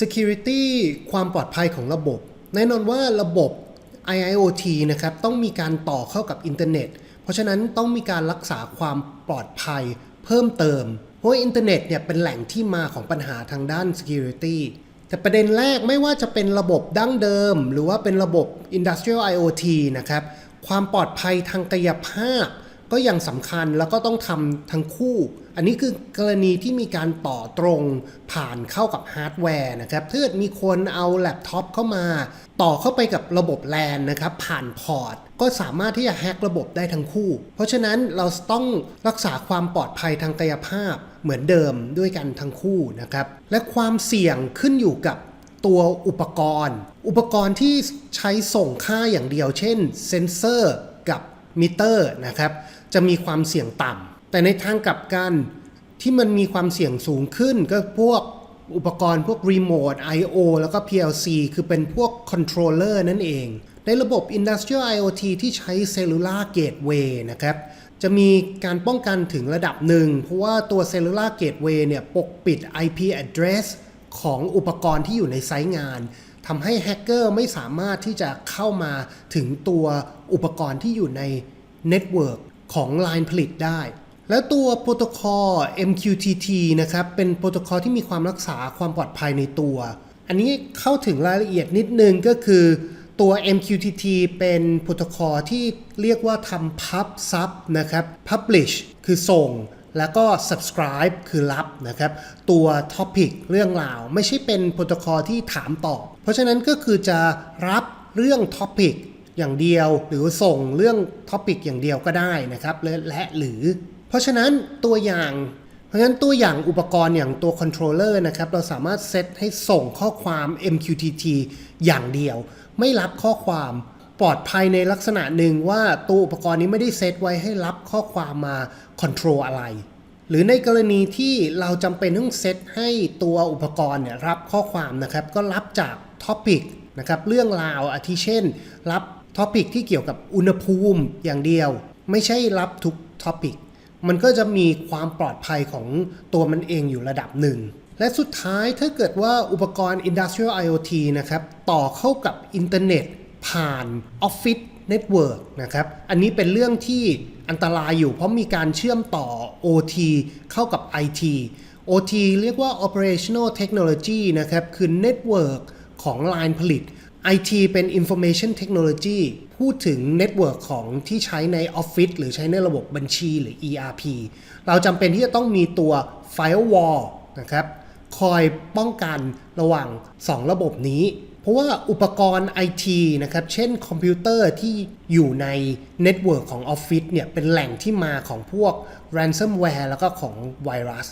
Security ความปลอดภัยของระบบ แน่นอนว่าระบบ IIoT นะครับต้องมีการต่อเข้ากับอินเทอร์เน็ต เพราะฉะนั้นต้องมีการรักษาความปลอดภัยเพิ่มเติม เพราะว่าอินเทอร์เน็ตเนี่ยเป็นแหล่งที่มาของปัญหาทางด้าน Security แต่ประเด็นแรกไม่ว่าจะเป็นระบบดั้งเดิม หรือว่าเป็นระบบ Industrial IoT นะครับความปลอดภัยทางกายภาพ ก็ยังสำคัญแล้วก็ต้องทำทั้งคู่ อันนี้คือกรณีที่มีการต่อตรงผ่านเข้ากับฮาร์ดแวร์นะครับถ้าเกิดมีคนเอาแล็ปท็อปเข้ามา ต่อเข้าไปกับระบบ LAN นะครับ ผ่านพอร์ต ก็สามารถที่จะแฮกระบบได้ทั้งคู่ เพราะฉะนั้นเราต้องรักษาความปลอดภัยทางกายภาพเหมือนเดิมด้วยกันทั้งคู่นะครับ และความเสี่ยงขึ้นอยู่กับตัวอุปกรณ์ อุปกรณ์ที่ใช้ส่งค่าอย่างเดียว เช่นเซนเซอร์กับมิเตอร์นะครับ จะมีความเสี่ยงต่ำแต่ในทางกลับกันที่มันมีความเสี่ยงสูงขึ้นก็พวกอุปกรณ์พวกรีโมท I/O แล้วก็ PLC คือเป็นพวกคอนโทรลเลอร์นั่นเอง ในระบบ Industrial IoT ที่ใช้ Cellular Gateway นะครับ จะมีการป้องกันถึงระดับหนึ่ง เพราะว่าตัว Cellular Gateway เนี่ยปกปิด IP address ของอุปกรณ์ที่อยู่ในไซต์งานทำให้แฮกเกอร์ไม่สามารถที่จะเข้ามาถึงตัวอุปกรณ์ที่อยู่ในเน็ตเวิร์ก ของไลน์ผลิตได้ แล้วตัวโปรโตคอล MQTT นะครับ เป็นโปรโตคอลที่มีความรักษาความปลอดภัยในตัว อันนี้เข้าถึงรายละเอียดนิดนึงก็คือตัว MQTT เป็นโปรโตคอลที่เรียกว่าทำ pub sub นะครับ publish คือส่งแล้วก็ subscribe คือรับนะครับ ตัว topic เรื่องราว ไม่ใช่เป็นโปรโตคอลที่ถามตอบ เพราะฉะนั้นก็คือจะรับเรื่อง topic อย่างเดียว หรือส่งเรื่อง topic อย่างเดียวก็ได้นะครับและและหรือ เพราะฉะนั้นตัวอย่างเพราะฉะนั้นตัวอย่างอุปกรณ์อย่างตัว controller นะครับเราสามารถเซตให้ส่งข้อความ MQTT อย่างเดียว ไม่รับข้อความปลอดภัยในลักษณะหนึ่งว่าตัวอุปกรณ์นี้ไม่ได้เซตไว้ให้รับข้อความมา control อะไร หรือในกรณีที่เราจำเป็นต้องเซตให้ตัวอุปกรณ์เนี่ยรับข้อความนะครับก็รับจาก topic นะครับเรื่องราวอาทิเช่น รับ topic ที่เกี่ยวกับอุณหภูมิอย่างเดียว ไม่ใช่รับทุก topic มันก็จะมีความปลอดภัยของตัวมันเองอยู่ระดับหนึ่ง และสุดท้ายถ้าเกิดว่าอุปกรณ์ Industrial IoT นะครับ ต่อเข้ากับอินเทอร์เน็ต ผ่าน Office Network นะครับ อันนี้เป็นเรื่องที่อันตรายอยู่เพราะมีการเชื่อมต่อ OT เข้ากับ IT OT เรียกว่า Operational Technology นะครับ คือ Network ของ line ผลิต IT เป็น Information Technology พูดถึงเน็ตเวิร์กของที่ใช้ในออฟฟิศหรือใช้ในระบบบัญชีหรือ ERP เราจำเป็นที่จะต้องมีตัว Firewall นะครับ คอยป้องกันระหว่าง 2 ระบบนี้ เพราะว่าอุปกรณ์ IT นะครับ เช่นคอมพิวเตอร์ที่อยู่ในเน็ตเวิร์กของออฟฟิศเนี่ย เป็นแหล่งที่มาของพวก ransomware แล้วก็ของไวรัส